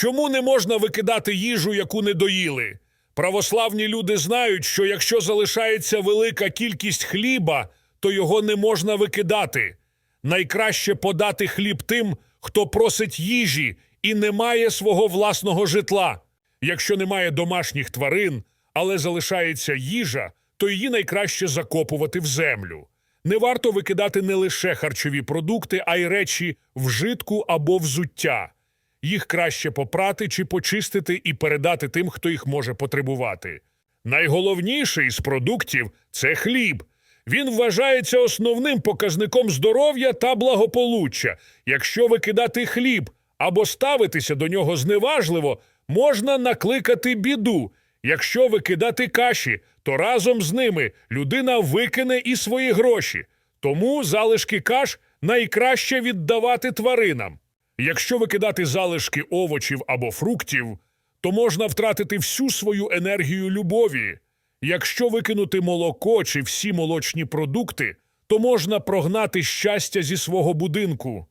Чому не можна викидати їжу, яку не доїли? Православні люди знають, що якщо залишається велика кількість хліба, то його не можна викидати. Найкраще подати хліб тим, хто просить їжі і не має свого власного житла. Якщо немає домашніх тварин, але залишається їжа, то її найкраще закопувати в землю. Не варто викидати не лише харчові продукти, а й речі вжитку або взуття. Їх краще попрати чи почистити і передати тим, хто їх може потребувати. Найголовніший з продуктів це хліб. Він вважається основним показником здоров'я та благополуччя. Якщо викидати хліб або ставитися до нього зневажливо, можна накликати біду. Якщо викидати каші, то разом з ними людина викине і свої гроші. Тому залишки каш найкраще віддавати тваринам. Якщо викидати залишки овочів або фруктів, то можна втратити всю свою енергію любові. Якщо викинути молоко чи всі молочні продукти, то можна прогнати щастя зі свого будинку.